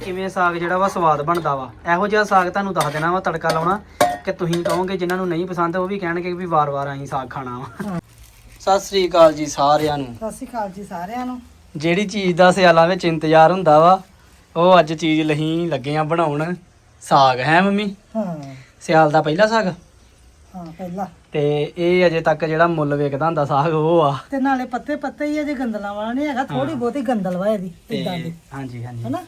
ਤੇ ਕਿਵੇਂ ਸਾਗ ਜਿਹੜਾ ਵਾ ਸਵਾਦ ਬਣਦਾ ਵਾ? ਇਹੋ ਜਿਹਾ ਸਾਗ ਤੁਹਾਨੂੰ ਦੱਸ ਦੇਣਾ ਵਾ ਤੜਕਾ ਲਾਉਣਾ ਕਿ ਤੁਸੀਂ ਕਹੋਗੇ ਜਿਨ੍ਹਾਂ ਨੂੰ ਨਹੀਂ ਪਸੰਦ ਉਹ ਵੀ ਕਹਿਣਗੇ ਵੀ ਵਾਰ-ਵਾਰ ਅਸੀਂ ਸਾਗ ਖਾਣਾ ਵਾ। ਸਤਿ ਸ੍ਰੀ ਅਕਾਲ ਜੀ ਸਾਰਿਆਂ ਨੂੰ। ਸਤਿ ਸ਼੍ਰੀ ਅਕਾਲ ਜੀ ਸਾਰਿਆਂ ਨੂੰ। ਜਿਹੜੀ ਚੀਜ਼ ਦਾ ਸਿਆਲਾਂ ਵਿੱਚ ਇੰਤਜ਼ਾਰ ਹੁੰਦਾ ਵਾ ਉਹ ਅੱਜ ਚੀਜ਼ ਲਹੀਂ ਲੱਗੇ ਆ ਬਣਾਉਣ। ਸਾਗ ਹੈ ਮੰਮੀ? ਹਾਂ। ਸਿਆਲ ਦਾ ਪਹਿਲਾ ਸਾਗ? ਹਾਂ ਪਹਿਲਾਂ। ਤੇ ਇਹ ਅਜੇ ਤੱਕ ਜਿਹੜਾ ਮੁੱਲ ਵੇਖਦਾ ਹੁੰਦਾ ਸਾਗ ਉਹ ਆ। ਤੇ ਨਾਲੇ ਪੱਤੇ ਪੱਤੇ ਹੀ ਅਜੇ ਗੰਦਲਾਂ ਵਾਲਾ ਨਹੀਂ ਹੈਗਾ ਥੋੜੀ ਬਹੁਤੀ ਗੰਦਲ ਵਾ ਇਹਦੀ ਤੇ ਇਦਾਂ ਦੀ। ਹਾਂਜੀ ਹਾਂਜੀ। ਹਨਾ?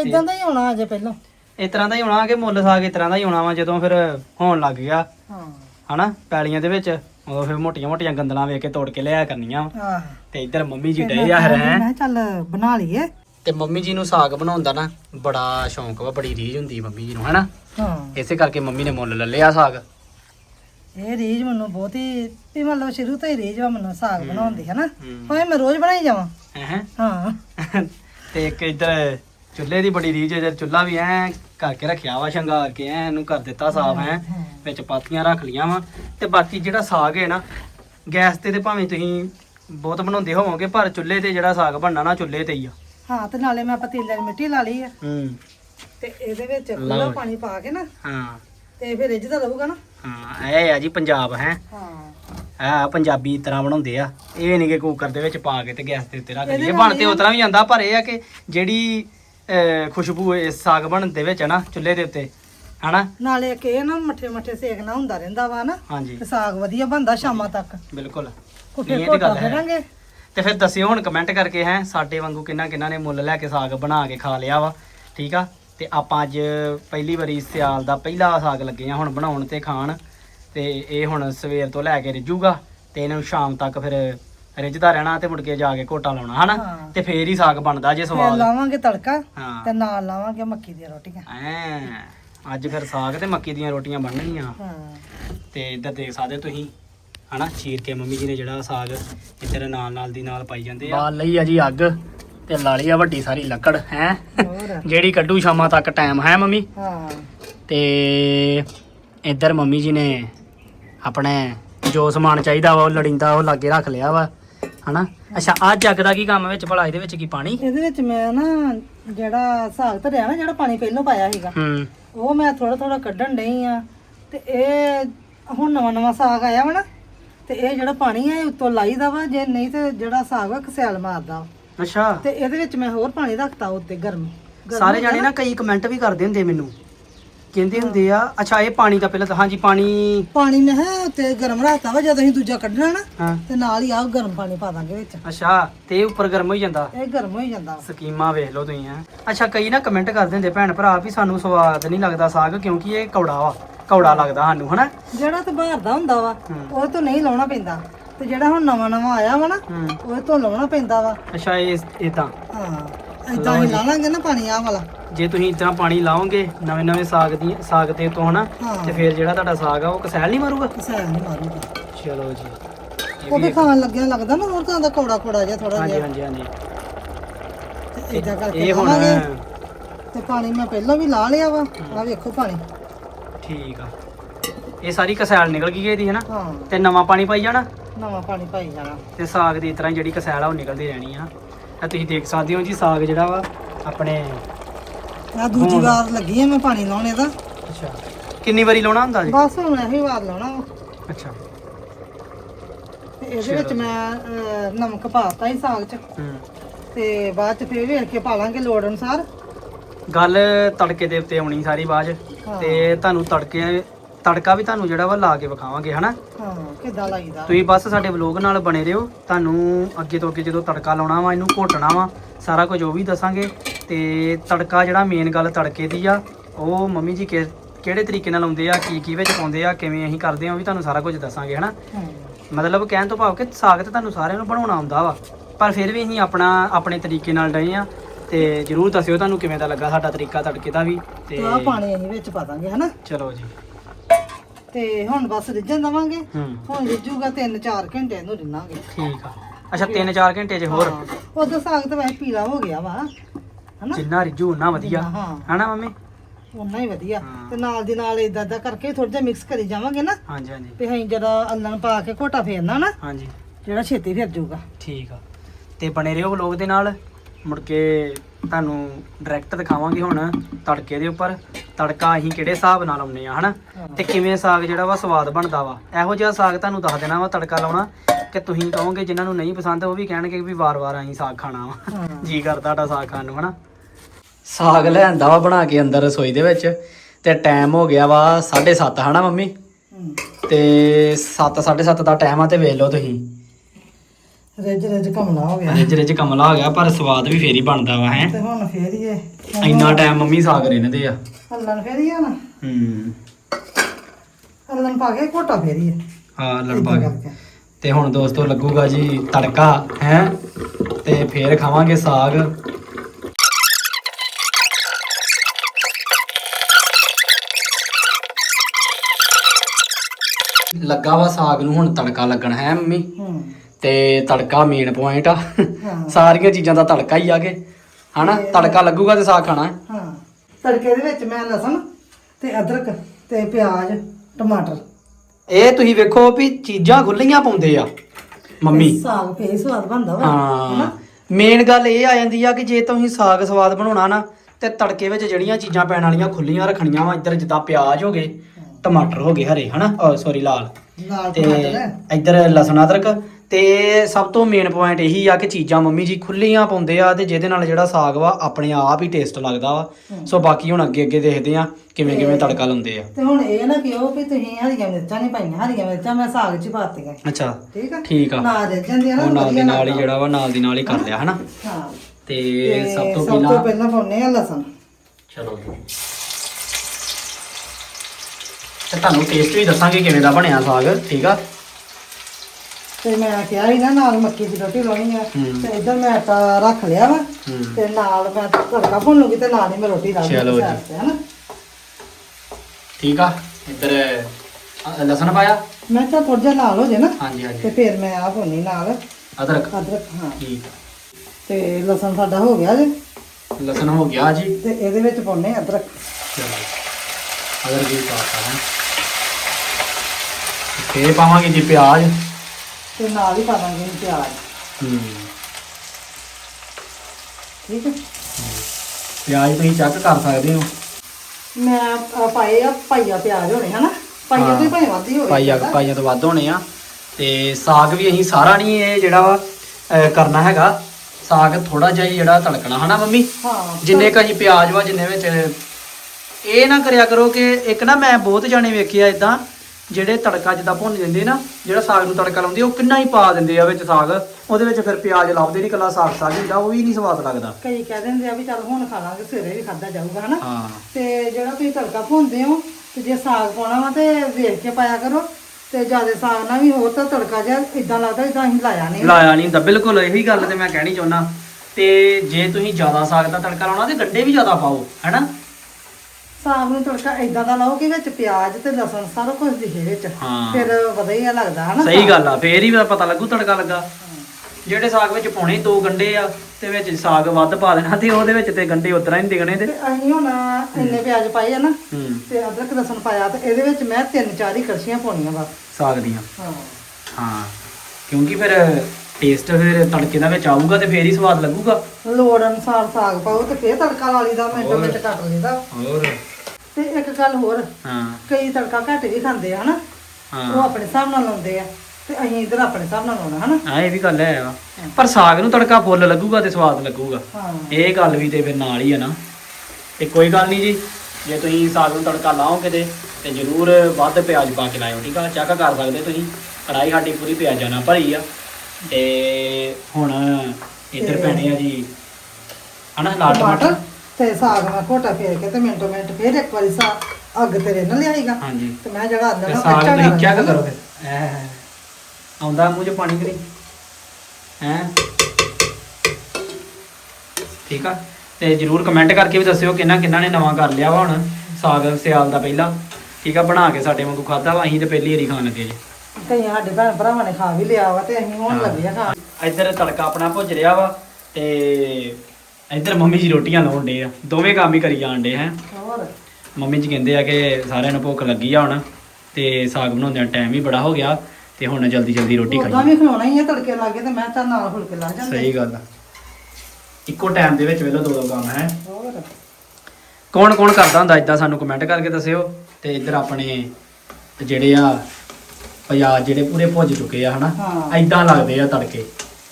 ਇਦਾਂ ਦਾ ਹੀ ਹੋਣਾ ਅਜੇ ਪਹਿਲਾਂ। ਇਸ ਤਰ੍ਹਾਂ ਦਾ ਹੀ ਹੋਣਾ ਕਿ ਮੁੱਲ ਸਾਗ ਇਸ ਤਰ੍ਹਾਂ ਦਾ ਹੀ ਹੋਣਾ ਵਾ ਜਦੋਂ ਫਿਰ ਹੋਣ ਲੱਗ ਗਿਆ। ਹਾਂ। ਹਨਾ ਪੈਲੀਆਂ ਦੇ ਵਿੱਚ ਉਦੋਂ ਫਿਰ ਮੋਟੀਆਂ ਮੋਟੀਆਂ ਗੰਦਲਾਂ ਵੇਖ ਕੇ ਤੋੜ ਕੇ ਲਿਆਇਆ ਕਰਨੀਆਂ ਵਾਂ। ਆਹ। ਤੇ ਇੱਧਰ ਮੰਮੀ ਜੀ ਡੇ ਮੈਂ ਆ ਰਹਿ ਮੈਂ ਕਿਹਾ ਚੱਲ ਬਣਾ ਲਈਏ। ਤੇ ਮੰਮੀ ਜੀ ਨੂੰ ਸਾਗ ਬਣਾਉਣ ਦਾ ਨਾ ਬੜਾ ਸ਼ੌਂਕ ਵਾ ਬੜੀ ਰੀਝ ਹੁੰਦੀ ਮੰਮੀ ਜੀ ਨੂੰ ਹਨਾ? ਹਾਂ। ਇਸੇ ਕਰਕੇ ਮੰਮੀ ਨੇ ਮੁੱਲ ਲੈ ਲਿਆ ਸਾਗ। ਇਹ ਰੀਝ ਮੈਨੂੰ ਬਹੁਤ ਹੀ ਵੀ ਮਤਲਬ ਸ਼ੁਰੂ ਤੋਂ ਹੀ ਰੀਝ ਵਾ ਮੈਨੂੰ ਸਾਗ ਬਣਾਉਣ ਦੀ ਹਨਾ? ਹੂੰ। ਭਾਵੇਂ ਮੈਂ ਰੋਜ਼ ਬਣਾਈ ਜਾਵਾਂ। ਹੈਂ? ਹਾਂ। ਤੇ ਇੱਕ ਇੱਧਰ ਚੁੱਲ੍ਹੇ ਦੀ ਬੜੀ ਰੀਝ ਹੈ ਜਦ ਚੁੱਲ੍ਹਾ ਵੀ ਐ ਕਰਕੇ ਰੱਖਿਆ ਵਾ ਸ਼ਿੰਗਾਰ ਕੇ ਐ ਇਹਨੂੰ ਕਰ ਦਿੱਤਾ ਸਾਫ਼ ਐ। ਵਿੱਚ ਪਾਤੀਆਂ ਰੱਖ ਲੀਆਂ ਵਾ ਤੇ ਬਾਕੀ ਜਿਹੜਾ ਸਾਗ ਹੈ ਨਾ ਗੈਸ ਤੇ ਤੇ ਭਾਵੇਂ ਤੁਸੀਂ ਬਹੁਤ ਬਣਾਉਂਦੇ ਹੋਵੋਗੇ ਪਰ ਚੁੱਲ੍ਹੇ ਤੇ ਜਿਹੜਾ ਸਾਗ ਬਣਨਾ ਨਾ ਚੁੱਲ੍ਹੇ ਤੇ ਹੀ ਆ। ਹਾਂ ਤੇ ਨਾਲੇ ਮੈਂ ਪਤੀਲੇ 'ਚ ਮਿੱਟੀ ਲਾ ਲਈ ਆ। ਹੂੰ। ਤੇ ਇਹਦੇ ਵਿੱਚ ਖੁੱਲਾ। ਪਾਣੀ ਪਾ ਕੇ ਨਾ ਹਾਂ। ਤੇ ਫਿਰ ਰਿੱਝਦਾ ਰਹੂਗਾ ਨਾ। ਹਾਂ ਇਹ ਆ ਜੀ ਪੰਜਾਬ ਹੈ। ਹਾਂ। ਆ ਪੰਜਾਬੀ ਤਰ੍ਹਾਂ ਬਣਾਉਂਦੇ ਆ। ਇਹ ਨਹੀਂ ਕਿ ਕੁੱਕਰ ਦੇ ਵਿੱਚ ਪਾ ਕੇ ਤੇ ਗੈਸ ਦੇ ਉੱਤੇ ਰੱਖ ਨਾਲ ਬਣ ਤੇ ਉਸ ਤਰ੍ਹਾਂ ਵੀ ਜਾਂਦਾ ਪਰ ਇਹ ਆ ਕਿ ਜਿਹੜੀ ਅਹ, ਖੁਸ਼ਬੂ ਇਸ ਸਾਗ ਬਣਨ ਦੇ ਵਿੱਚ ਹੈ ਨਾ ਚੁੱਲ੍ਹੇ ਦੇ ਉੱਤੇ ਹਨਾ? ਨਾਲੇ ਇੱਕ ਇਹ ਨਾ ਮੱਠੇ ਮੱਠੇ ਸੇਕਣਾ ਹੁੰਦਾ ਰਹਿੰਦਾ ਵਾ ਨਾ ਹਾਂਜੀ। ਤੇ ਸਾਗ ਵਧੀਆ ਬਣਦਾ ਸ਼ਾਮਾਂ ਤੱਕ। ਬਿਲਕੁਲ। ਕੁੱਟੇ ਨਹੀਂ, ਇਹ ਤੇ ਘੋਟਾ ਗੱਲ ਹੈ। ਫਿਰਾਂਗੇ। ਤੇ ਫਿਰ ਦੱਸਿਓ ਹੁਣ ਕਮੈਂਟ ਕਰਕੇ ਹੈ ਸਾਡੇ ਵਾਂਗੂ ਕਿੰਨਾ ਕਿੰਨਾ ਨੇ ਮੁੱਲ ਲੈ ਕੇ ਸਾਗ ਬਣਾ ਕੇ ਖਾ ਲਿਆ ਵਾ ਠੀਕ ਆ? ਤੇ ਆਪਾਂ ਅੱਜ ਪਹਿਲੀ ਵਾਰੀ ਸਿਆਲ ਦਾ ਪਹਿਲਾ ਸਾਗ ਲੱਗੇ ਆ ਹੁਣ ਬਣਾਉਣ ਤੇ ਖਾਣ ਤੇ ਇਹ ਹੁਣ ਸਵੇਰ ਤੋਂ ਲੈ ਕੇ ਰਿੱਝੂਗਾ ਤੇ ਇਹਨੂੰ ਸ਼ਾਮ ਤੱਕ ਫਿਰ ਰਿੱਝਦਾ ਰਹਿਣਾ ਤੇ ਮੁੜ ਕੇ ਜਾ ਕੇ ਘੋਟਾ ਲਾਉਣਾ ਹਨਾ? ਹਾਂ। ਤੇ ਫੇਰ ਹੀ ਸਾਗ ਬਣਦਾ ਜੇ ਫਿਰ ਸਵਾਦ ਲਾਵਾਂਗੇ ਤੜਕਾ ਹਾਂ। ਤੇ ਨਾਲ ਲਾਵਾਂਗੇ ਮੱਕੀ ਦੀਆਂ ਰੋਟੀਆਂ। ਐਂ ਅੱਜ ਫਿਰ ਸਾਗ ਤੇ ਮੱਕੀ ਦੀਆਂ ਰੋਟੀਆਂ ਬਣਨਗੀਆਂ। ਹਾਂ। ਤੇ ਇੱਧਰ ਦੇਖ ਸਕਦੇ ਹੋ ਤੁਸੀਂ ਹਨਾ? ਚੀਰ ਕੇ ਮੰਮੀ ਜੀ ਨੇ ਜਿਹੜਾ ਸਾਗ ਇੱਧਰ ਨਾਲ ਨਾਲ ਦੀ ਨਾਲ ਪਾਈ ਜਾਂਦੇ ਆ। ਬਾਲ ਲਈ ਆ ਜੀ ਅੱਗ ਤੇ ਲਾਲੀ ਆ ਵੱਡੀ ਸਾਰੀ ਲੱਕੜ ਹੈ? ਹੋਰ? ਜਿਹੜੀ ਕੱਢੂ ਸ਼ਾਮਾਂ ਤੱਕ ਟਾਈਮ ਹੈ ਮੰਮੀ? ਹਾਂ। ਤੇ ਇੱਧਰ ਮੰਮੀ ਜੀ ਨੇ ਆਪਣੇ ਜੋ ਸਮਾਨ ਚਾਹੀਦਾ ਵਾ ਉਹ ਲੜਿੰਦਾ ਉਹ ਲਾਗੇ ਰੱਖ ਲਿਆ ਵਾ। ਹਨਾ? ਅੱਛਾ ਆ ਜੱਗ ਦਾ ਕੀ ਕੰਮ ਵਿੱਚ? ਭਲਾ ਇਹਦੇ ਵਿੱਚ ਕੀ ਪਾਣੀ? ਇਹਦੇ ਵਿੱਚ ਮੈਂ ਨਾ ਜਿਹੜਾ ਸਾਗ ਧਰਿਆ ਨਾ ਜਿਹੜਾ ਪਾਣੀ ਪਹਿਲਾਂ ਪਾਇਆ ਸੀਗਾ ਹੂੰ। ਉਹ ਮੈਂ ਥੋੜਾ ਥੋੜਾ ਕੱਢਣ ਡਈ ਆ। ਤੇ ਇਹ ਹੁਣ ਨਵਾਂ ਨਵਾਂ ਸਾਗ ਆਇਆ ਵਾ ਨਾ ਤੇ ਇਹ ਜਿਹੜਾ ਪਾਣੀ ਆ ਇਹ ਉੱਤੋਂ ਲਾਈਦਾ ਵਾ ਜੇ ਨਹੀਂ ਤੇ ਜਿਹੜਾ ਸਾਗ ਆ ਕਸਿਆਲ ਮਾਰਦਾ ਵਾ। ਅੱਛਾ। ਤੇ ਇਹਦੇ ਵਿੱਚ ਮੈਂ ਹੋਰ ਪਾਣੀ ਰੱਖਤਾ ਉੱਤੇ ਗਰਮ। ਗਰਮ ਸਾਰੇ ਜਾਣੇ ਨਾ ਕਈ ਕਮੈਂਟ ਵੀ ਕਰਦੇ ਹੁੰਦੇ ਮੈਨੂੰ। ਕਹਿੰਦੇ ਹੁੰਦੇ ਆ ਅੱਛਾ ਇਹ ਪਾਣੀ ਤਾਂ ਪਹਿਲਾਂ ਤਾਂ ਹਾਂਜੀ ਪਾਣੀ। ਪਾਣੀ ਮੈਂ ਹੈ ਉੱਤੇ ਗਰਮ ਰੱਖਤਾ ਵਾ ਜਦੋਂ ਅਸੀਂ ਦੂਜਾ ਕੱਢਣਾ ਨਾ ਹਾਂ। ਤੇ ਨਾਲ ਹੀ ਆਹ ਗਰਮ ਪਾਣੀ ਪਾ ਦਾਂਗੇ ਵਿੱਚ। ਅੱਛਾ ਤੇ ਇਹ ਉੱਪਰ ਗਰਮ ਹੋਈ ਜਾਂਦਾ? ਇਹ ਗਰਮ ਹੋ ਹੀ ਜਾਂਦਾ। ਸਕੀਮਾਂ ਵੇਖ ਲਓ ਤੁਸੀਂ ਹੈ। ਅੱਛਾ ਕਈ ਨਾ ਕਮੈਂਟ ਕਰਦੇ ਹੁੰਦੇ ਭੈਣ ਭਰਾ ਵੀ ਸਾਨੂੰ ਸਵਾਦ ਨਹੀਂ ਲੱਗਦਾ ਸਾਗ ਕਿਉਂਕਿ ਇਹ ਕੌੜਾ ਵਾ ਕੌੜਾ ਲੱਗਦਾ ਸਾਨੂੰ ਹਨਾ? ਜਿਹੜਾ ਤੇ ਬਾਹਰ ਦਾ ਹੁੰਦਾ ਵਾ। ਉਹ ਤੋਂ ਨਹੀਂ ਲਾਉਣਾ ਪੈਂਦਾ। ਤੇ ਜਿਹੜਾ ਹੁਣ ਨਵਾਂ ਨਵਾਂ ਆਇਆ ਵਾ ਨਾ ਹੂੰ। ਉਹ ਤੋਂ ਲਾਉਣਾ ਪੈਂਦਾ ਵਾ। ਅੱਛਾ ਇਹ ਇਦਾਂ ਹਾਂ। ਇਦਾਂ ਹੀ ਲਾ ਲਾਂਗੇ ਨਾ ਪਾਣੀ ਆਹ ਵਾਲਾ। ਜੇ ਤੁਸੀਂ ਇਦਾਂ ਪਾਣੀ ਲਾਓਗੇ ਨਵੇਂ ਨਵੇਂ ਸਾਗ ਦੀ ਸਾਗ ਤੇ ਤੋਂ ਹਨਾ ਹਾਂ। ਤੇ ਫਿਰ ਜਿਹੜਾ ਤੁਹਾਡਾ ਸਾਗ ਆ ਉਹ ਕਸੈਲ ਨਹੀਂ ਮਾਰੂਗਾ? ਕਸਾਇਆ ਨਹੀਂ ਮਾਰੂਗਾ। ਚਲੋ ਜੀ। ਇਹ ਉਹ ਵੀ ਵੀ ਖਾਣ ਲੱਗਿਆ ਲੱਗਦਾ ਨਾ ਹੋਰ ਤਾਂ ਦਾ ਕੌੜਾ ਕੌੜਾ ਜਿਹਾ ਥੋੜਾ ਹਾਂਜੀ ਜਿਹਾ। ਹਾਂਜੀ ਹਾਂਜੀ। ਤੇ ਇਦਾਂ ਕਰਕੇ ਇਹ ਹੁਣ ਲਾਵਾਂਗੇ ਤੇ ਪਾਣੀ ਮੈਂ ਪਹਿਲਾਂ ਵੀ ਲਾ ਲਿਆ ਵਾ। ਆ ਵੇਖੋ ਪਾਣੀ। ਠੀਕ ਆ। ਇਹ ਸਾਰੀ ਕਸੈਲ ਨਿਕਲ ਗਈ ਇਹਦੀ ਹਨਾ? ਹਾਂ। ਤੇ ਨਵਾਂ ਪਾਣੀ ਪਾਈ ਜਾਣਾ? ਨਵਾਂ ਪਾਣੀ ਪਾਈ ਜਾਣਾ। ਤੇ ਸਾਗ ਦੀ ਤਰ੍ਹਾਂ ਜਿਹੜੀ ਕਸੈਲ ਆ ਉਹ ਨਿਕਲਦੀ ਰਹਿਣੀ ਆ। ਤਾਂ ਤੁਸੀਂ ਦੇਖ ਸਕਦੇ ਹੋ ਜੀ ਸਾਗ ਜਿਹੜਾ ਵਾ ਆਪਣੇ ਆ ਦੂਜੀ ਵਾਰ ਲੱਗੀ ਆ ਮੈਂ ਪਾਣੀ ਲਾਉਣੇ ਦਾ ਅੱਛਾ। ਕਿੰਨੀ ਵਾਰੀ ਲਾਉਣਾ ਹੁੰਦਾ ਜੀ? ਬਸ ਹੁਣ ਇਹੀ ਵਾਰ ਲਾਉਣਾ ਵਾ। ਅੱਛਾ। ਤੇ ਇਹਦੇ ਵਿੱਚ ਮੈਂ ਅਹ, ਨਮਕ ਪਾਤਾ ਹੀ ਸਾਗ 'ਚ। ਹੂੰ। ਤੇ ਬਾਅਦ 'ਚ ਫੇਰ ਵੇਖ ਕੇ ਪਾ ਲਾਂਗੇ ਲੋੜ ਅਨੁਸਾਰ। ਗੱਲ ਤੜਕੇ ਦੇ ਉੱਤੇ ਆਉਣੀ ਸਾਰੀ ਬਾਅਦ 'ਚ। ਹਾਂ। ਤੇ ਤੁਹਾਨੂੰ ਤੜਕੇ ਤੜਕਾ ਵੀ ਤੁਹਾਨੂੰ ਜਿਹੜਾ ਵਾ ਲਾ ਕੇ ਵਿਖਾਵਾਂਗੇ ਹਨਾ? ਹਾਂ ਕਿੱਦਾਂ ਲਾਈਦਾ? ਤੁਸੀਂ ਬਸ ਸਾਡੇ ਵਲੋਗ ਨਾਲ ਬਣੇ ਰਹੋ। ਤੁਹਾਨੂੰ ਅੱਗੇ ਤੋਂ ਅੱਗੇ ਜਦੋਂ ਤੜਕਾ ਲਾਉਣਾ ਵਾ ਇਹਨੂੰ ਘੋਟਣਾ ਵਾ ਸਾਰਾ ਕੁਝ ਉਹ ਵੀ ਦੱਸਾਂਗੇ। ਤੇ ਤੜਕਾ ਜਿਹੜਾ ਮੇਨ ਗੱਲ ਤੜਕੇ ਦੀ ਆ ਉਹ ਮੰਮੀ ਜੀ ਕਿ- ਕਿਹੜੇ ਤਰੀਕੇ ਨਾਲ ਲਾਉਂਦੇ ਆ ਕੀ ਕੀ ਵਿੱਚ ਪਾਉਂਦੇ ਆ ਕਿਵੇਂ ਅਸੀਂ ਕਰਦੇ ਆ ਉਹ ਵੀ ਤੁਹਾਨੂੰ ਸਾਰਾ ਕੁਝ ਦੱਸਾਂਗੇ ਹਨਾ? ਮਤਲਬ ਕਹਿਣ ਤੋਂ ਭਾਵ ਕਿ ਸਾਗ ਤੇ ਤੁਹਾਨੂੰ ਸਾਰਿਆਂ ਨੂੰ ਬਣਾਉਣਾ ਆਉਂਦਾ ਵਾ ਪਰ ਫਿਰ ਵੀ ਅਸੀਂ ਆਪਣਾ ਆਪਣੇ ਤਰੀਕੇ ਨਾਲ ਡਏ ਆ। ਤੇ ਜਰੂਰ ਦੱਸਿਓ ਤੁਹਾਨੂੰ ਕਿਵੇਂ ਦਾ ਲੱਗਾ ਸਾਡਾ ਤਰੀਕਾ ਤੜਕੇ ਦਾ ਵੀ ਤੇ ਆ ਪਾਣੀ ਅਸੀਂ ਵਿੱਚ ਪਾ ਦਾਂਗੇ ਹਨਾ? ਚਲੋ ਜੀ। ਤੇ ਹੁਣ ਬਸ ਰਿੱਝਣ ਦਵਾਂਗੇ। ਹੂੰ। ਹੁਣ ਰਿੱਝੂਗਾ 3-4 ਘੰਟੇ ਇਹਨੂੰ ਰਿੰਨਾਂਗੇ। ਠੀਕ ਆ। ਅੱਛਾ 3-4 ਘੰਟੇ 'ਚ ਹੋਰ। ਉਹਦਾ ਸਾਗ ਤਾਂ ਵੈਸੇ ਪੀਲਾ ਹੋ ਗਿਆ ਵਾ ਹਨਾ? ਜਿੰਨਾ ਰਿੱਝੂ ਉਨਾ ਵਧੀਆ। ਹਾਂ ਹਨਾ ਮੰਮੀ? ਉਨਾ ਹੀ ਵਧੀਆ। ਹਾਂ। ਤੇ ਨਾਲ ਦੀ ਨਾਲ ਇਦਾਂ ਇਦਾਂ ਕਰਕੇ ਥੋੜਾ ਜਿਹਾ ਮਿਕਸ ਕਰੀ ਜਾਵਾਂਗੇ ਨਾ। ਹਾਂਜੀ ਹਾਂਜੀ। ਤੇ ਅਸੀਂ ਜਦੋਂ ਅੱਲਣ ਪਾ ਕੇ ਘੋਟਾ ਫੇਰਨਾ ਨਾ ਹਾਂਜੀ। ਜਿਹੜਾ ਛੇਤੀ ਫਿਰ ਜਾਊਗਾ। ਠੀਕ ਆ। ਤੇ ਬਣੇ ਰਹੋ ਵਲੋਗ ਦੇ ਨਾਲ। ਮੁੜ ਕੇ ਤੁਹਾਨੂੰ ਡਾਇਰੈਕਟ ਦਿਖਾਵਾਂਗੇ ਹੁਣ ਤੜਕੇ ਦੇ ਉੱਪਰ। ਤੜਕਾ ਅਸੀਂ ਕਿਹੜੇ ਹਿਸਾਬ ਨਾਲ ਲਾਉਨੇ ਆ ਹਨਾ? ਤੇ ਕਿਵੇਂ ਸਾਗ ਜਿਹੜਾ ਵਾ ਸਵਾਦ ਬਣਦਾ ਵਾ। ਇਹੋ ਜਿਹਾ ਸਾਗ ਤੁਹਾਨੂੰ ਦੱਸ ਦੇਣਾ ਵਾ ਤੜਕਾ ਲਾਉਣਾ ਕਿ ਤੁਸੀਂ ਕਹੋਗੇ ਜਿਨ੍ਹਾਂ ਨੂੰ ਨਹੀਂ ਪਸੰਦ ਉਹ ਵੀ ਕਹਿਣਗੇ ਵੀ ਵਾਰ-ਵਾਰ ਅਸੀਂ ਸਾਗ ਖਾਣਾ ਵਾ। ਜੀ ਕਰਦਾ ਤੁਹਾਡਾ ਸਾਗ ਖਾਣ ਨੂੰ ਹਨਾ? ਸਾਗ ਲੈਂਦਾ ਵਾ ਬਣਾ ਕੇ ਅੰਦਰ ਰਸੋਈ ਦੇ ਵਿੱਚ ਤੇ ਟਾਈਮ ਹੋ ਗਿਆ ਵਾ 7:30 ਹਨਾ ਮੰਮੀ। ਤੇ 7 7:30 ਦਾ ਟਾਈਮ ਆ ਤੇ ਵੇਖ ਲਓ ਤੁਸੀਂ। ਰਿੱਝ ਰਿੱਝ ਕਮਲਾ ਹੋ ਗਿਆ। ਰਿਜ ਰਿਜ ਕਮਲਾ ਹੋ ਗਿਆ ਪਰ ਸਵਾਦ ਵੀ ਫੇਰ ਹੀ ਬਣਦਾ ਵਾ ਹੈ। ਤੇ ਹੁਣ ਫੇਰੀਏ ਇੰਨਾ ਟਾਈਮ ਮੰਮੀ ਸਾਗ ਰਹਿੰਦੇ ਆ। ਹੱਲਣ ਫੇਰੀਏ ਨਾ। ਹੂੰ। ਹੱਲਣ ਪਾ ਕੇ ਘੋਟਾ ਫੇਰੀਏ ਹਾਂ ਏਦਾਂ ਲੜਪਾ ਕਰਕੇ। ਤੇ ਹੁਣ ਦੋਸਤੋ ਲੱਗੂਗਾ ਜੀ ਤੜਕਾ ਹੈ। ਤੇ ਫੇਰ ਖਾਵਾਂਗੇ ਸਾਗ। ਲੱਗਾ ਵਾ ਸਾਗ ਨੂੰ ਹੁਣ ਤੜਕਾ ਲੱਗਣਾ ਹੈ ਮੰਮੀ? ਹੂੰ। ਤੇ ਤੜਕਾ ਮੇਨ ਪੁਆਇੰਟ ਆ। ਸਾਰੀਆਂ ਚੀਜ਼ਾਂ ਦਾ ਤੜਕਾ ਹੀ ਆਗੇ ਹਨਾ? ਤੜਕਾ ਲੱਗੂਗਾ ਤੇ ਸਾਗ ਖਾਣਾ। ਹੈ। ਤੜਕੇ ਦੇ ਵਿੱਚ ਮੈਂ ਲਸਣ ਤੇ ਅਦਰਕ ਤੇ ਪਿਆਜ਼ ਟਮਾਟਰ। ਇਹ ਤੁਸੀਂ ਵੇਖੋ ਵੀ ਚੀਜ਼ਾਂ ਖੁੱਲੀਆਂ ਪਾਉਂਦੇ ਆ ਮੰਮੀ। ਸਾਗ ਫੇਰ ਸਵਾਦ ਬਣਦਾ ਵਾ ਹਾਂ। ਮੇਨ ਗੱਲ ਇਹ ਆ ਜਾਂਦੀ ਆ ਕਿ ਜੇ ਤੁਸੀਂ ਸਾਗ ਸਵਾਦ ਬਣਾਉਣਾ ਨਾ ਤੇ ਤੜਕੇ ਵਿੱਚ ਜਿਹੜੀਆਂ ਚੀਜ਼ਾਂ ਪੈਣ ਵਾਲੀਆਂ ਖੁੱਲੀਆਂ ਰੱਖਣੀਆਂ ਵਾ ਇੱਧਰ ਜਿੱਦਾਂ ਪਿਆਜ਼ ਹੋ ਗਏ ਟਮਾਟਰ ਹੋ ਗਏ ਹਰੇ ਹਨਾ? ਸੌਰੀ ਲਾਲ। ਤੇ ਇੱਧਰ ਲਸਣ ਅਦਰਕ ਤੇ ਸਭ ਤੋਂ ਮੇਨ ਪੁਆਇੰਟ ਇਹੀ ਆ ਕਿ ਚੀਜ਼ਾਂ ਮੰਮੀ ਜੀ ਖੁੱਲੀਆਂ ਪਾਉਂਦੇ ਆ ਤੇ ਜਿਹਦੇ ਨਾਲ ਜਿਹੜਾ ਸਾਗ ਵਾ ਆਪਣੇ ਆਪ ਹੀ ਟੇਸਟ ਲੱਗਦਾ ਵਾ। ਸੋ ਬਾਕੀ ਹੁਣ ਅੱਗੇ ਅੱਗੇ ਦੇਖਦੇ ਆ ਕਿਵੇਂ ਕਿਵੇਂ ਤੜਕਾ ਲਾਉਂਦੇ ਆ। ਤੇ ਹੁਣ ਇਹ ਨਾ ਕਿਉਂ ਵੀ ਤੁਸੀਂ ਹਰੀਆਂ ਮਿਰਚਾਂ ਨਹੀਂ ਪਾਈਆਂ ਹਰੀਆਂ ਮਿਰਚਾਂ ਮੈਂ ਸਾਗ 'ਚ ਪਾਤੀਆਂ ਅੱਛਾ ਠੀਕ ਆ? ਠੀਕ ਆ। ਨਾਲ ਰਹਿ ਜਾਂਦੀਆਂ ਨਾ ਉਹ ਨਾਲ ਦੀ ਵਧੀਆ ਨਾਲ ਹੀ ਲੱਗਦਾ। ਜਿਹੜਾ ਵਾ ਨਾਲ ਦੀ ਨਾਲ ਹੀ ਕਰ ਲਿਆ ਹਨਾ? ਹਾਂ। ਤੇ ਸਭ ਤੋਂ ਸਭ ਤੋਂ ਪਹਿਲਾਂ ਪਹਿਲਾਂ ਪਾਉਨੇ ਆ ਲਸਣ। ਚਲੋ ਜੀ। ਤੇ ਤੁਹਾਨੂੰ ਟੇਸਟ ਵੀ ਦੱਸਾਂਗੇ ਕਿਵੇਂ ਦਾ ਬਣਿਆ ਸਾਗ ਠੀਕ ਆ? ਤੇ ਮੈਂ ਕਿਹਾ ਸੀ ਨਾ ਨਾਲ ਮੱਕੀ ਦੀ ਰੋਟੀ ਲਾਉਣੀ ਆ। ਤੇ ਇਧਰ ਮੈਂ ਆਟਾ ਰੱਖ ਲਿਆ ਵਾ। ਤੇ ਨਾਲ ਮੈਂ ਤੜਕਾ ਭੁੰਨ ਲੂਗੀ ਤੇ ਨਾਲ ਹੀ ਮੈਂ ਰੋਟੀ ਲਾ ਚਲੋ ਜੀ। ਤੇ, ਹਨਾ? ਠੀਕ ਆ? ਇੱਧਰ ਅ, ਲਸਣ ਪਾਇਆ? ਮੈਂ ਤਾਂ ਥੋੜਾ ਜਿਹਾ ਲਾਲ ਹੋ ਜੇ ਨਾ। ਹਾਂਜੀ ਤੇ ਹਾਂਜੀ ਫਿਰ ਮੈਂ ਆ ਭੁੰਨੀ ਨਾਲ। ਅਦਰਕ? ਅਦਰਕ ਹਾਂ। ਠੀਕ ਆ। ਤੇ ਲਸਣ ਸਾਡਾ ਹੋ ਗਿਆ ਜੀ। ਲਸਣ ਹੋ ਗਿਆ ਜੀ। ਤੇ ਇਹਦੇ ਵਿੱਚ ਪਾਉਨੇ ਆ ਅਦਰਕ। ਚਲੋ ਅਦਰਕ ਵੀ ਪਾਤਾ ਹੈ। ਫੇਰ ਪਾਵਾਂਗੇ ਜੀ ਪਿਆਜ਼। ਤੇ ਨਾਲ ਹੀ ਪਾ ਦਾਂਗੇ ਇਹਨੂੰ ਪਿਆਜ਼। ਹੂੰ। ਠੀਕ ਹੈ? ਪਿਆਜ਼ ਤੁਸੀਂ ਚੈੱਕ ਕਰ ਸਕਦੇ ਹੋ। ਮੈਂ ਅ, ਪਾਏ ਆ ਪਾਈਆ ਪਿਆਜ਼ ਹੋਣੇ ਹਨਾ? ਪਾਈਆ ਤੋਂ ਹੀ ਭਾਵੇਂ ਵੱਧ ਹੀ ਹੋਵੇ ਪਾਈਆ ਪਾਈਆਂ ਤੋਂ ਵੱਧ ਹੋਣੇ ਆ। ਤੇ ਸਾਗ ਵੀ ਅਸੀਂ ਸਾਰਾ ਨਹੀਂ ਇਹ ਜਿਹੜਾ ਵਾ ਅਹ, ਕਰਨਾ ਹੈਗਾ। ਸਾਗ ਥੋੜਾ ਜਿਹਾ ਹੀ ਜਿਹੜਾ ਤੜਕਣਾ ਹਨਾ ਮੰਮੀ? ਹਾਂ। ਜਿੰਨੇ ਕ ਅਸੀਂ ਪਿਆਜ਼ ਵਾ ਜਿੰਨੇ ਵਿੱਚ ਇਹ ਨਾ ਕਰਿਆ ਕਰੋ ਕਿ ਇੱਕ ਨਾ ਮੈਂ ਬਹੁਤ ਜਾਣੇ ਵੇਖਿਆ ਇਦਾਂ ਜਿਹੜੇ ਤੜਕਾ ਜਿੱਦਾਂ ਭੁੰਨ ਦਿੰਦੇ ਨਾ ਜਿਹੜਾ ਸਾਗ ਨੂੰ ਤੜਕਾ ਲਾਉਂਦੇ ਉਹ ਕਿੰਨਾ ਹੀ ਪਾ ਦਿੰਦੇ ਆ ਵਿੱਚ ਸਾਗ। ਉਹਦੇ ਵਿੱਚ ਫਿਰ ਪਿਆਜ਼ ਲਾਉਂਦੇ ਨਹੀਂ ਕੱਲਾ ਸਾਗ ਸਾਗ ਹੀ ਹੁੰਦਾ ਉਹ ਵੀ ਨਹੀਂ ਸਵਾਦ ਲੱਗਦਾ। ਕਈ ਕਹਿ ਦਿੰਦੇ ਆ ਵੀ ਚੱਲ ਹੁਣ ਖਾ ਲਾਂਗੇ ਸਵੇਰੇ ਵੀ ਖਾਦਾ ਜਾਊਗਾ ਹਨਾ? ਹਾਂ। ਤੇ ਜਿਹੜਾ ਤੁਸੀਂ ਤੜਕਾ ਭੁੰਨਦੇ ਹੋ ਤੇ ਜੇ ਸਾਗ ਪਾਉਣਾ ਵਾ ਤੇ ਵੇਖ ਕੇ ਪਾਇਆ ਕਰੋ। ਤੇ ਜ਼ਿਆਦਾ ਸਾਗ ਨਾਲ ਵੀ ਹੋਰ ਤਾਂ ਤੜਕਾ ਜਿਹਾ ਇਦਾਂ ਲੱਗਦਾ ਇਦਾਂ ਅਸੀਂ ਲਾਇਆ ਨਹੀਂ ਲਾਇਆ ਨਹੀਂ ਹੁੰਦਾ ਬਿਲਕੁਲ ਇਹੀ ਗੱਲ ਤੇ ਮੈਂ ਕਹਿਣੀ ਚਾਹੁੰਦਾ। ਤੇ ਜੇ ਤੁਸੀਂ ਜ਼ਿਆਦਾ ਸਾਗ ਦਾ ਤੜਕਾ ਲਾਉਣਾ ਤੇ ਗੰਡੇ ਵੀ ਜ਼ਿਆਦਾ ਪਾਓ ਹੈਨਾ? ਸਾਗ ਨੂੰ ਤੜਕਾ ਇਦਾਂ ਦਾ ਲਾਓ ਕਿ ਵਿੱਚ ਪਿਆਜ਼ ਤੇ ਲਸਣ ਸਾਰਾ ਕੁਝ ਦਿਖੇ ਵਿੱਚ। ਹਾਂ। ਫਿਰ ਵਧੀਆ ਲੱਗਦਾ ਹਨਾ? ਸਹੀ ਗੱਲ ਆ ਫੇਰ ਹੀ ਪਤਾ ਲੱਗੂ ਤੜਕਾ ਲੱਗਾ। ਜਿਹੜੇ ਸਾਗ ਵਿੱਚ ਪਾਉਣੇ ਦੋ ਗੰਡੇ ਆ ਤੇ ਵਿੱਚ ਸਾਗ ਵੱਧ ਪਾ ਦੇਣਾ ਤੇ ਉਹਦੇ ਵਿੱਚ ਤੇ ਗੰਡੇ ਉਤਰਾ ਨਹੀਂ ਦਿਖਣੇ ਤੇ। ਤੇ ਅਸੀਂ ਹੁਣ ਇੰਨੇ ਪਿਆਜ਼ ਪਾਏ ਆ ਨਾ ਹੂੰ। ਤੇ ਅਦਰਕ ਲਸਣ ਪਾਇਆ ਤੇ ਇਹਦੇ ਵਿੱਚ ਮੈਂ ਤਿੰਨ ਚਾਰ ਹੀ ਕੜਛੀਆਂ ਪਾਉਣੀਆਂ ਬਸ ਸਾਗ ਦੀਆਂ। ਹਾਂ। ਹਾਂ ਕਿਉਂਕਿ ਫਿਰ ਟੇਸਟ ਫਿਰ ਤੜਕੇ ਦਾ ਵਿੱਚ ਆਊਗਾ ਤੇ ਫੇਰ ਹੀ ਸਵਾਦ ਲੱਗੂਗਾ। ਲੋੜ ਅਨੁਸਾਰ ਸਾਗ ਪਾਓ ਤੇ ਫੇਰ ਤੜਕਾ ਲਾ ਲਈਦਾ ਮਿੰਟੋ ਮਿੰਟ ਕੱਟ ਲਈਦਾ। ਹੋਰ। ਤੇ ਇੱਕ ਗੱਲ ਹੋਰ ਹਾਂ। ਕਈ ਤੜਕਾ ਘੱਟ ਵੀ ਖਾਂਦੇ ਆ ਹਨਾ? ਉਹ ਹਾਂ ਆਪਣੇ ਹਿਸਾਬ ਨਾਲ ਲਾਉਂਦੇ ਆ ਤੇ ਅਸੀਂ ਇਧਰ ਆਪਣੇ ਹਿਸਾਬ ਨਾਲ ਲਾਉਣਾ ਹਨਾ? ਹਾਂ ਇਹ ਵੀ ਗੱਲ ਹੈ ਆ ਪਰ ਸਾਗ ਨੂੰ ਤੜਕਾ ਫੁੱਲ ਲੱਗੂਗਾ ਤੇ ਸਵਾਦ ਲੱਗੂਗਾ। ਹਾਂ। ਇਹ ਗੱਲ ਵੀ ਤੇ ਫਿਰ ਨਾਲ ਹੀ ਆ ਨਾ। ਤੇ ਕੋਈ ਗੱਲ ਨਹੀਂ ਜੀ ਜੇ ਤੁਸੀਂ ਸਾਗ ਨੂੰ ਤੜਕਾ ਲਾਓਗੇ ਤੇ ਤੇ ਜ਼ਰੂਰ ਵੱਧ ਪਿਆਜ਼ ਪਾ ਕੇ ਲਾਇਓ ਠੀਕ ਆ? ਚੈੱਕ ਕਰ ਸਕਦੇ ਤੁਸੀਂ ਕੜਾਈ ਸਾਡੀ ਪੂਰੀ ਪਿਆਜ਼ਾਂ ਨਾਲ ਭਰੀ ਆ। ਤੇ ਹੁਣ ਇੱਧਰ ਪੈਣੇ ਆ ਜੀ ਹਨਾ ਲਾਲ ਟਮਾਟਰ? ਟਮਾਟਰ? ਤੇ ਸਾਗ ਮੈਂ ਘੋਟਾ ਫੇਰ ਕੇ ਤੇ ਮਿੰਟੋ ਮਿੰਟ ਫੇਰ ਇੱਕ ਵਾਰੀ ਸਾ ਅੱਗ ਤੇ ਰਿੰਨ ਲਿਆਈਗਾ ਹਾਂਜੀ। ਤੇ ਮੈਂ ਜਿਹੜਾ ਤੇ ਅੰਦਰ ਨਾ ਸਾਗ ਕੱਚਾ ਤੁਸੀਂ ਚੈੱਕ ਕਰ ਫਿਰ ਐ ਆਉਂਦਾ ਮੂੰਹ 'ਚ ਪਾਣੀ ਕਰੀ। ਹੈ ਠੀਕ ਆ? ਤੇ ਜਰੂਰ ਕਮੈਂਟ ਕਰਕੇ ਵੀ ਦੱਸਿਓ ਕਿੰਨਾ ਕਿੰਨਾ ਨੇ ਨਵਾਂ ਕਰ ਲਿਆ ਵਾ ਹੁਣ ਸਾਗ ਸਿਆਲ ਦਾ ਪਹਿਲਾ। ਠੀਕ ਆ ਬਣਾ ਕੇ ਸਾਡੇ ਵਾਂਗੂ ਖਾਦਾ ਵਾ ਅਸੀਂ ਤੇ ਪਹਿਲੀ ਵਾਰੀ ਖਾਣ ਲੱਗੇ ਜੀ। ਕਈਆਂ ਸਾਡੇ ਭੈਣ ਭਰਾਵਾਂ ਨੇ ਖਾ ਵੀ ਲਿਆ ਵਾ ਤੇ ਅਸੀਂ ਹੁਣ ਹਾਂ। ਲੱਗੇ ਆ ਖਾਣ ਇੱਧਰ ਤੜਕਾ ਆਪਣਾ ਭੁੱਜ ਰਿਹਾ ਵਾ ਤੇ ਇੱਧਰ ਮੰਮੀ ਜੀ ਰੋਟੀਆਂ ਲਾਉਣ ਡੇ ਆ। ਦੋਵੇਂ ਕੰਮ ਹੀ ਕਰੀ ਜਾਣ ਡੇ ਹੈ ਹੋਰ? ਮੰਮੀ ਜੀ ਕਹਿੰਦੇ ਆ ਕਿ ਸਾਰਿਆਂ ਨੂੰ ਭੁੱਖ ਲੱਗੀ ਆ ਹੁਣ ਤੇ ਸਾਗ ਬਣਾਉਂਦਿਆਂ ਟਾਈਮ ਵੀ ਬੜਾ ਹੋ ਗਿਆ ਤੇ ਹੁਣ ਜਲਦੀ ਜਲਦੀ ਰੋਟੀ ਉਦਾਂ ਖਾਈਏ। ਵੀ ਖਵਾਉਣਾ ਹੀ ਆ ਤੜਕੇ ਲਾਗੇ ਤੇ ਮੈਂ ਤਾਂ ਨਾਲ ਫੁਲਕੇ ਲਾ ਜਾਂਦੇ। ਸਹੀ ਗੱਲ ਆ। ਇੱਕੋ ਟਾਈਮ ਦੇ ਵਿੱਚ ਵੇਲੋ ਦੋ ਦੋ ਕੰਮ ਹੈ। ਹੋਰ? ਕੌਣ ਕੌਣ ਕਰਦਾ ਹੁੰਦਾ ਇਦਾਂ ਸਾਨੂੰ ਕਮੈਂਟ ਕਰਕੇ ਦੱਸਿਓ ਤੇ ਇੱਧਰ ਆਪਣੇ ਜਿਹੜੇ ਆ ਪਿਆਜ਼ ਜਿਹੜੇ ਪੂਰੇ ਭੁੱਜ ਚੁੱਕੇ ਆ ਹਨਾ ਹਾਂ। ਇਦਾਂ ਲੱਗਦੇ ਆ ਤੜਕੇ।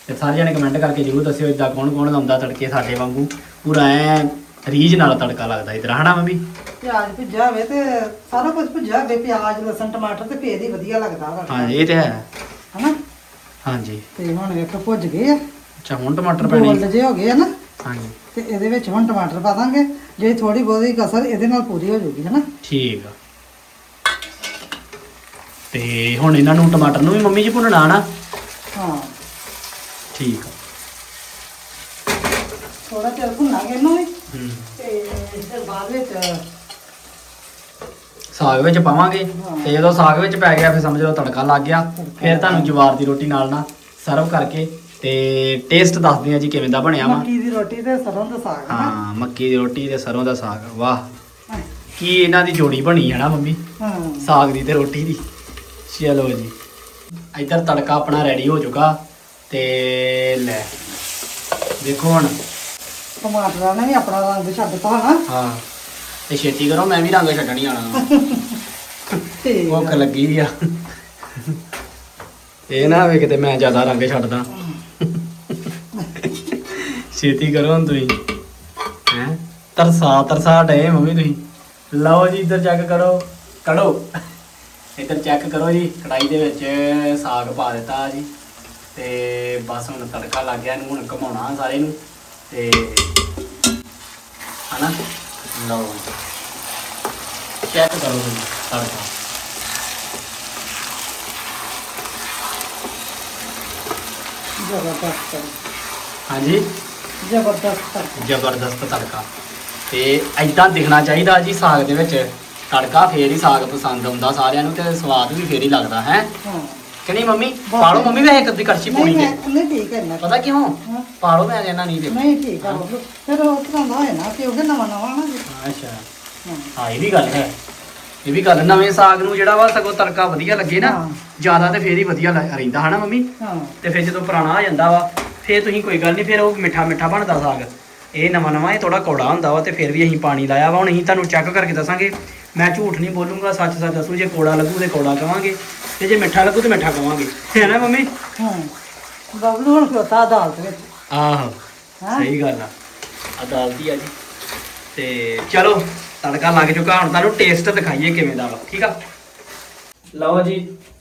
ਤੇ ਸਾਰੇ ਜਣੇ ਕਮੈਂਟ ਕਰਕੇ ਜਰੂਰ ਦੱਸਿਓ ਇਦਾਂ ਕੌਣ ਕੌਣ ਲਾਉਂਦਾ ਤੜਕੇ ਸਾਡੇ ਵਾਂਗੂ। ਪੂਰਾ ਐ ਰੀਝ ਨਾਲ ਤੜਕਾ ਲੱਗਦਾ ਇਧਰ ਹਨਾ ਮੰਮੀ? ਪਿਆਜ਼ ਭੁੱਜਿਆ ਹੋਵੇ ਤੇ ਸਾਰਾ ਕੁਝ ਭੁੱਜਿਆ ਹੋਵੇ ਪਿਆਜ਼ ਲਸਣ ਟਮਾਟਰ ਤੇ ਫੇਰ ਹੀ ਵਧੀਆ ਲੱਗਦਾ ਵਾ। ਹਾਂਜੀ ਇਹ ਤੇ ਹੈ। ਹਨਾ? ਹਾਂਜੀ। ਤੇ ਹੁਣ ਵੇਖੋ ਭੁੱਜ ਗਏ ਆ। ਅੱਛਾ ਹੁਣ ਟਮਾਟਰ ਪੈਣੇ। ਗੋਲਡ ਜੇ ਹੋ ਗਏ ਆ ਨਾ। ਹਾਂਜੀ। ਤੇ ਇਹਦੇ ਵਿੱਚ ਹੁਣ ਟਮਾਟਰ ਪਾ ਦਾਂਗੇ। ਜੇ ਥੋੜੀ ਬਹੁਤੀ ਕਸਰ ਇਹਦੇ ਨਾਲ ਪੂਰੀ ਹੋ ਜਾਊਗੀ ਹਨਾ? ਠੀਕ ਆ। ਤੇ ਹੁਣ ਇਹਨਾਂ ਨੂੰ ਟਮਾਟਰ ਨੂੰ ਵੀ ਮੰਮੀ ਜੀ ਭੁੰਨਣਾ ਨਾ ਹਾਂ। ਠੀਕ ਆ। ਥੋੜਾ ਚਿਰ ਭੁੰਨਾਂਗੇ ਇਹਨੂੰ ਵੀ ਹੂੰ। ਤੇ ਫਿਰ ਬਾਅਦ ਵਿੱਚ ਸਾਗ ਵਿੱਚ ਪਾਵਾਂਗੇ। ਤੇ ਜਦੋਂ ਸਾਗ ਵਿੱਚ ਪੈ ਗਿਆ ਫਿਰ ਸਮਝ ਲਓ ਤੜਕਾ ਲੱਗ ਗਿਆ। ਫਿਰ ਤੁਹਾਨੂੰ ਜਵਾਰ ਦੀ ਰੋਟੀ ਨਾਲ ਨਾ ਸਰਵ ਕਰਕੇ ਤੇ ਟੇਸਟ ਦੱਸਦੇ ਆ ਜੀ ਕਿਵੇਂ ਦਾ ਬਣਿਆ ਵਾ। ਮੱਕੀ ਦੀ ਰੋਟੀ ਤੇ ਸਰੋਂ ਦਾ ਸਾਗ ਹਾਂ ਮੱਕੀ ਦੀ ਰੋਟੀ ਤੇ ਸਰੋਂ ਦਾ ਸਾਗ। ਵਾਹ। ਕੀ ਇਹਨਾਂ ਦੀ ਜੋੜੀ ਬਣੀ ਹੈ ਨਾ ਮੰਮੀ? ਹਾਂ। ਸਾਗ ਦੀ ਤੇ ਰੋਟੀ ਦੀ। ਚਲੋ ਜੀ। ਇੱਧਰ ਤੜਕਾ ਆਪਣਾ ਰੈਡੀ ਹੋ ਚੁੱਕਾ। ਤੇ ਲੈ ਦੇਖੋ ਹੁਣ। ਟਮਾਟਰਾਂ ਨੇ ਵੀ ਆਪਣਾ ਰੰਗ ਛੱਡਤਾ ਹਨਾ। ਹਾਂ। ਤੇ ਛੇਤੀ ਕਰੋ ਮੈਂ ਵੀ ਰੰਗ ਛੱਡਣੀ ਆਣਾ। ਠੀਕ ਭੁੱਖ। ਲੱਗੀ ਆ। ਇਹ ਨਾ ਹੋਵੇ ਕਿਤੇ ਮੈਂ ਜ਼ਿਆਦਾ ਰੰਗ ਛੱਡਦਾ। ਛੇਤੀ ਕਰੋ ਹੁਣ ਤੁਸੀਂ। ਹੈ? ਤਰਸਾ ਤਰਸਾ ਡੇ ਮੰਮੀ ਤੁਸੀਂ। ਲਓ ਜੀ ਇੱਧਰ ਚੈੱਕ ਕਰੋ। ਕੜੋ ਇੱਧਰ ਚੈੱਕ ਕਰੋ ਜੀ ਕੜਾਈ ਦੇ ਵਿੱਚ ਸਾਗ ਪਾ ਦਿੱਤਾ ਜੀ। ਤੇ ਬਸ ਹੁਣ ਤੜਕਾ ਲੱਗ ਗਿਆ ਇਹਨੂੰ ਹੁਣ ਘਮਾਉਣਾ ਸਾਰੇ ਨੂੰ ਤੇ ਹਨਾ? ਲਓ ਚੈੱਕ ਕਰੋ ਜੀ ਤੜਕਾ। ਜ਼ਬਰਦਸਤ। ਹਾਂਜੀ? ਜ਼ਬਰਦਸਤ ਜ਼ਬਰਦਸਤ ਤੜਕਾ। ਤੇ ਐਦਾਂ ਦਿਖਣਾ ਚਾਹੀਦਾ ਜੀ ਸਾਗ ਦੇ ਵਿੱਚ। ਤੜਕਾ ਫੇਰ ਹੀ ਸਾਗ ਪਸੰਦ ਆਉਂਦਾ ਸਾਰਿਆਂ ਨੂੰ ਤੇ ਸਵਾਦ ਵੀ ਫੇਰ ਹੀ ਲੱਗਦਾ ਹੈ? ਹਾਂ। ਕਿ ਨਹੀਂ ਮੰਮੀ ਪਾਲੋ ਮੰਮੀ ਵੈਸੇ ਇੱਕ ਅੱਧੀ ਕੜਛੀ ਨਹੀਂ ਪਾਉਣੀ ਮੈਂ ਤੇ ਨਹੀਂ ਠੀਕ ਹੈ ਨਾ। ਪਤਾ ਕਿਉਂ ਹਾਂ। ਪਾਲੋ ਮੈਂ ਕਹਿੰਦਾ ਨਹੀਂ ਤੇ ਨਹੀਂ ਠੀਕ ਆ। ਫਿਰ ਉਹ ਤਰ੍ਹਾਂ ਦਾ ਹੋਏ ਨਾ ਕਿਉਂਕਿ ਨਵਾਂ ਨਵਾਂ ਨਾ। ਅੱਛਾ। ਹਾਂ। ਹਾਂ ਇਹ ਵੀ ਗੱਲ ਹੈ। ਇਹ ਵੀ ਗੱਲ ਨਵੇਂ ਸਾਗ ਨੂੰ ਜਿਹੜਾ ਵਾ ਸਗੋਂ ਤੜਕਾ ਵਧੀਆ ਲੱਗੇ ਨਾ ਹਾਂ। ਜ਼ਿਆਦਾ ਤੇ ਫੇਰ ਹੀ ਵਧੀਆ ਰਹਿੰਦਾ ਹਨਾ ਮੰਮੀ? ਹਾਂ। ਤੇ ਫਿਰ ਜਦੋਂ ਪੁਰਾਣਾ ਹੋ ਜਾਂਦਾ ਵਾ ਫਿਰ ਤੁਸੀਂ ਕੋਈ ਗੱਲ ਨਹੀਂ ਫਿਰ ਉਹ ਮਿੱਠਾ ਮਿੱਠਾ ਬਣਦਾ ਸਾਗ। ਇਹ ਨਵਾਂ ਨਵਾਂ ਇਹ ਥੋੜਾ ਕੌੜਾ ਹੁੰਦਾ ਵਾ ਤੇ ਫਿਰ ਵੀ ਅਸੀਂ ਪਾਣੀ ਲਾਇਆ ਵਾ। ਹੁਣ ਅਸੀਂ ਤੁਹਾਨੂੰ ਚੈੱਕ ਕਰਕੇ ਦੱਸਾਂਗੇ ਮੈਂ ਝੂਠ ਨਹੀਂ ਬੋਲੂੰਗਾ ਸੱਚ ਸੱਚ ਦੱਸੂ ਜੇ ਕੌੜਾ ਲੱਗੂ ਤੇ ਕੌੜਾ ਕਵਾਂਗੇ ਤੇ ਜੇ ਮਿੱਠਾ ਲੱਗੂ ਤੇ ਮਿੱਠਾ ਕਵਾਂਗੇ। ਹੈ ਨਾ ਮੰਮੀ? ਹਾਂ। ਬਬਲੂ ਹੁਣ ਖਲੋਤਾ ਅਦਾਲਤ ਵਿੱਚ? ਆਹੋ ਹਾਂ? ਸਹੀ ਗੱਲ ਆ। ਅਦਾਲਤੀ ਆ ਜੀ। ਤੇ ਚਲੋ ਤੜਕਾ ਲੱਗ ਚੁੱਕਾ ਹੁਣ ਤੁਹਾਨੂੰ ਟੇਸਟ ਦਿਖਾਈਏ ਕਿਵੇਂ ਦਾ ਵਾ ਠੀਕ ਆ? ਲਓ ਜੀ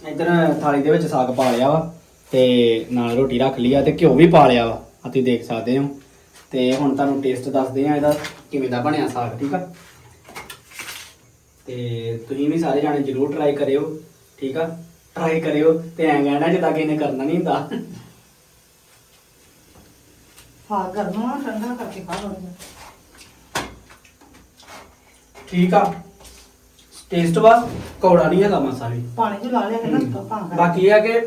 ਇਧਰ ਥਾਲੀ ਦੇ ਵਿੱਚ ਸਾਗ ਪਾ ਲਿਆ ਵਾ ਤੇ ਨਾਲ ਰੋਟੀ ਰੱਖ ਲਈ ਆ ਤੇ ਘਿਓ ਵੀ ਪਾ ਲਿਆ ਵਾ ਆ ਤੁਸੀਂ ਦੇਖ ਸਕਦੇ ਹੋ। ਤੇ ਹੁਣ ਤੁਹਾਨੂੰ ਟੇਸਟ ਦੱਸਦੇ ਆ ਇਹਦਾ ਕਿਵੇਂ ਦਾ ਬਣਿਆ ਸਾਗ ਠੀਕ ਆ? ਤੇ ਤੁਸੀਂ ਵੀ ਸਾਰੇ ਜਾਣੇ ਜਰੂਰ ਟਰਾਈ ਕਰਿਓ ਠੀਕ ਆ? ਟਰਾਈ ਕਰਿਓ ਤੇ ਐਂ ਕਹਿਣਾ ਜਿੱਦਾਂ ਕਿਸੇ ਨੇ ਕਰਨਾ ਨਹੀਂ ਹੁੰਦਾ। ਹਾਂ ਗਰਮ ਆ ਠੰਡਾ ਕਰਕੇ ਖਾ ਲਓ ਠੀਕ ਆ? ਟੇਸਟ ਵਾ ਕੌੜਾ ਨਹੀਂ ਹੈਗਾ ਮਾਸਾ ਵੀ। ਪਾਣੀ ਚ ਲਾ ਲਿਆ ਹੈ। ਨਾ ਤਾਂ। ਬਾਕੀ ਇਹ ਆ ਕਿ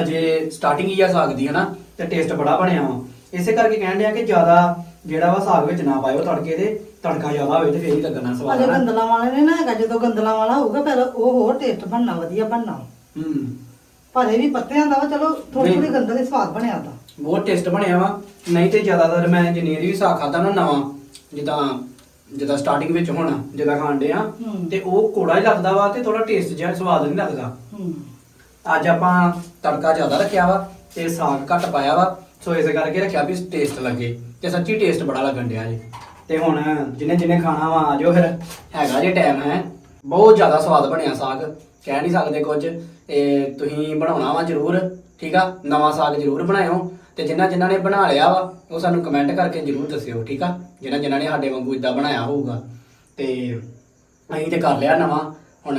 ਅਜੇ ਸਟਾਰਟਿੰਗ ਹੀ ਆ ਸਾਗ ਦੀ ਹਨਾ? ਤੇ ਟੇਸਟ ਬੜਾ ਬਣਿਆ ਵਾ। ਇਸੇ ਕਰਕੇ ਕਹਿਣ ਡਿਆ ਕਿ ਜ਼ਿਆਦਾ ਜਿਹੜਾ ਵਾ ਸਾਗ ਵਿੱਚ ਨਾ ਪਾਇਓ ਤੜਕੇ ਦੇ ਤੜਕਾ ਜ਼ਿਆਦਾ ਹੋਵੇ ਤੇ ਫੇਰ ਹੀ ਲੱਗਣਾ ਸਵਾਦ ਅਜੇ ਹਨਾ ਗੰਦਲਾਂ ਵਾਲੇ ਨੇ ਨਾ ਹੈਗਾ ਜਦੋਂ ਗੰਦਲਾਂ ਵਾਲਾ ਹੋਊਗਾ ਫਿਰ ਉਹ ਹੋਰ ਟੇਸਟ ਬਣਨਾ ਵਧੀਆ ਬਣਨਾ। ਹੂੰ। ਪਰ ਇਹ ਵੀ ਪੱਤਿਆਂ ਦਾ ਵਾ ਚਲੋ ਥੋੜੀ ਨਹੀਂ। ਥੋੜੀ ਗੰਦਲ ਦੇ ਸਵਾਦ ਬਣਿਆ ਦਾ ਬਹੁਤ ਟੇਸਟ ਬਣਿਆ ਵਾ। ਨਹੀਂ ਤੇ ਜ਼ਿਆਦਾਤਰ ਮੈਂ ਜਿੰਨੀ ਵੀ ਸਾਗ ਖਾਦਾ ਨਾ ਨਵਾਂ ਜਿੱਦਾਂ ਜਿੱਦਾਂ ਸਟਾਰਟਿੰਗ ਵਿੱਚ ਹੁਣ ਜਿੱਦਾਂ ਖਾਂਦੇ ਆ ਹੂੰ। ਤੇ ਉਹ ਕੋੜਾ ਹੀ ਲੱਗਦਾ ਵਾ ਤੇ ਥੋੜਾ ਟੇਸਟ ਜਿਹਾ ਸਵਾਦ ਨਹੀਂ ਲੱਗਦਾ। ਹੂੰ। ਅੱਜ ਆਪਾਂ ਤੜਕਾ ਜ਼ਿਆਦਾ ਰੱਖਿਆ ਵਾ ਤੇ ਸਾਗ ਘੱਟ ਪਾਇਆ ਵਾ। ਸੋ ਇਸ ਕਰਕੇ ਰੱਖਿਆ ਵੀ ਟੇਸਟ ਲੱਗੇ ਤੇ ਸੱਚੀ ਟੇਸਟ ਬੜਾ ਲੱਗਣ ਡਿਆ ਜੀ। ਤੇ ਹੁਣ ਜਿਹਨੇ ਜਿਹਨੇ ਖਾਣਾ ਵਾ, ਆ ਆਜੋ ਫਿਰ। ਹੈਗਾ ਜੇ ਟਾਈਮ ਹੈ। ਬਹੁਤ ਜ਼ਿਆਦਾ ਸਵਾਦ ਬਣਿਆ ਸਾਗ। ਕਹਿ ਨਹੀਂ ਸਕਦੇ ਕੁਝ। ਤੇ ਤੁਸੀਂ ਬਣਾਉਣਾ ਵਾ ਜ਼ਰੂਰ, ਠੀਕ ਆ? ਨਵਾਂ ਸਾਗ ਜ਼ਰੂਰ ਬਣਾਇਓ। ਤੇ ਜਿਨ੍ਹਾਂ ਜਿਨ੍ਹਾਂ ਨੇ ਬਣਾ ਲਿਆ ਵਾ, ਉਹ ਸਾਨੂੰ ਕਮੈਂਟ ਕਰਕੇ ਜ਼ਰੂਰ ਦੱਸਿਓ, ਠੀਕ ਆ? ਜਿਨ੍ਹਾਂ ਜਿਨ੍ਹਾਂ ਨੇ ਸਾਡੇ ਵਾਂਗੂ ਇਦਾਂ ਬਣਾਇਆ ਹੋਊਗਾ। ਤੇ ਅਸੀਂ ਤੇ ਕਰ ਲਿਆ ਨਵਾਂ। ਹੁਣ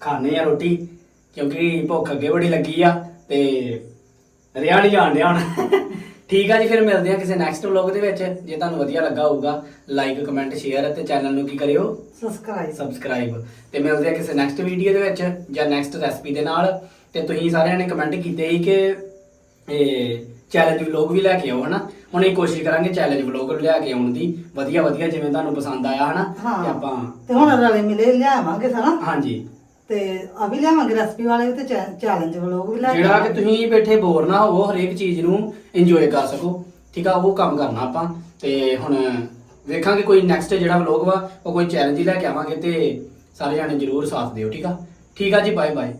ਖਾਣੇ ਆ ਰੋਟੀ, ਕਿਉਂਕਿ ਭੁੱਖ ਅੱਗੇ ਬੜੀ ਲੱਗੀ ਆ। ਤੇ ਰਿਆ ਨਹੀਂ ਜਾਣ ਡਿਆ ਹੁਣ। ਠੀਕ ਆ ਜੀ ਫਿਰ ਮਿਲਦੇ ਆ ਕਿਸੇ ਨੈਕਸਟ ਵਲੌਗ ਦੇ ਵਿੱਚ। ਜੇ ਤੁਹਾਨੂੰ ਵਧੀਆ ਲੱਗਾ ਹੋਊਗਾ ਲਾਈਕ ਕਮੈਂਟ ਸ਼ੇਅਰ ਤੇ ਚੈਨਲ ਨੂੰ ਕੀ ਕਰਿਓ? ਸਬਸਕ੍ਰਾਈਬ ਸਬਸਕ੍ਰਾਈਬ ਤੇ ਮਿਲਦੇ ਆ ਕਿਸੇ ਨੈਕਸਟ ਵੀਡੀਓ ਦੇ ਵਿੱਚ ਜਾਂ ਨੈਕਸਟ ਰੈਸਪੀ ਦੇ ਨਾਲ। ਤੇ ਤੁਸੀਂ ਸਾਰਿਆਂ ਨੇ ਕਮੈਂਟ ਕੀਤੇ ਸੀ ਕਿ ਇਹ ਚੈਲੰਜ ਵਲੌਗ ਵੀ ਲੈ ਕੇ ਆਓ ਹਨਾ? ਹੁਣ ਇਹ ਕੋਸ਼ਿਸ਼ ਕਰਾਂਗੇ ਚੈਲੰਜ ਵਲੌਗ ਲੈ ਕੇ ਆਉਣ ਦੀ। ਵਧੀਆ ਵਧੀਆ ਜਿਵੇਂ ਤੁਹਾਨੂੰ ਪਸੰਦ ਆਇਆ ਹਨਾ? ਹਾਂ। ਤੇ ਆਪਾਂ ਤੇ ਹੁਣ ਰਲੇ ਮਿਲੇ ਲਿਆਵਾਂਗੇ ਸਾਰਾ। ਹਾਂਜੀ। ਤੇ ਆ ਵੀ ਲਿਆਵਾਂਗੇ ਰੈਸਪੀ ਵਾਲੇ ਤੇ ਚੈਲੰਜ ਵਲੋਗ ਵੀ ਲੈ ਕੇ ਜਿਹੜਾ ਕਿ। ਤੁਸੀਂ ਬੈਠੇ ਬੋਰ ਨਾ ਹੋਵੋ ਹਰੇਕ ਚੀਜ਼ ਨੂੰ ਇੰਜੋਏ ਕਰ ਸਕੋ। ਠੀਕ ਆ ਉਹ ਕੰਮ ਕਰਨਾ ਆਪਾਂ। ਤੇ ਹੁਣ ਵੇਖਾਂਗੇ ਕੋਈ ਨੈਕਸਟ ਜਿਹੜਾ ਵਲੋਗ ਵਾ ਉਹ ਕੋਈ ਚੈਲੰਜ ਹੀ ਲੈ ਕੇ ਆਵਾਂਗੇ ਤੇ ਸਾਰੇ ਜਾਣੇ ਜਰੂਰ ਸਾਥ ਦਿਓ ਠੀਕ ਆ? ਠੀਕ ਆ ਜੀ ਬਾਏ ਬਾਏ